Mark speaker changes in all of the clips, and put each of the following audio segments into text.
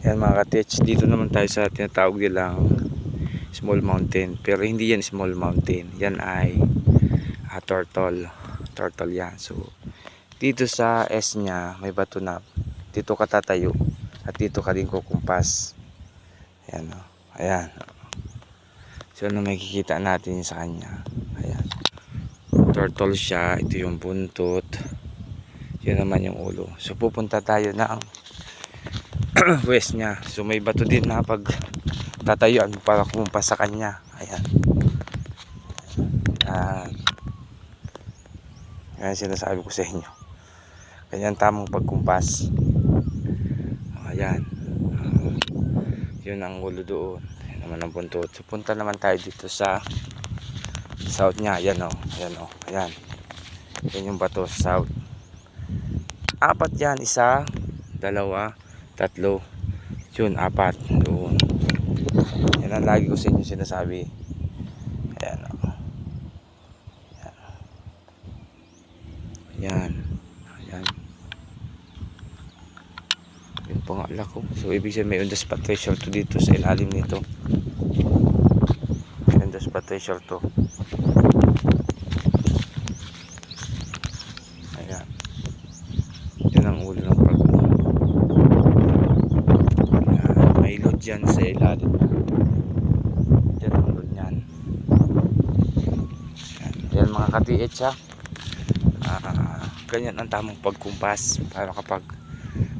Speaker 1: Yan mga katich, dito naman tayo sa tinatawag nilang small mountain. Pero hindi yan small mountain. Yan ay ah, turtle. Turtle yan. So, dito sa S niya, may bato na. Dito ka tatayo. At dito ka din kukumpas. Ayan o. Ayan. So, ano makikita natin sa kanya. Ayan. Turtle siya. Ito yung buntot. Yun naman yung ulo. So, pupunta tayo ng west niya. So may bato din na pag tatayuan para kumpas sa kanya. Ayan. Ayan. Ayan sinasabi ko sa inyo. Ganyan tamang pagkumpas. Ayan. Yun ang ulo doon. Yan naman ang buntot. So punta naman tayo dito sa south niya. Ayan o. Ayan o. Ayan. Yan yung bato south. Apat yan. Isa, dalawa, tatlo, yun, apat, doon. Yan ang lagi ko sa inyo sinasabi. Ayan, o. Ayan. Ayan. Ayan. Yung pangala ko. So, ibig sabihin may undas treasure to dito sa ilalim nito. Undas treasure to. Ayan. Yun ang ulo ng pag Ayan, may load dyan sa ilalim. Yan ang load niyan. Yan, mga katiit siya. Ah, ganyan ang tamang pagkumpas para kapag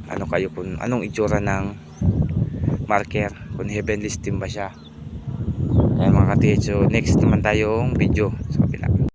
Speaker 1: ano kayo kung anong itsura ng marker kung heavenly steam ba siya. Ayan mga katiit. So next naman tayong video. So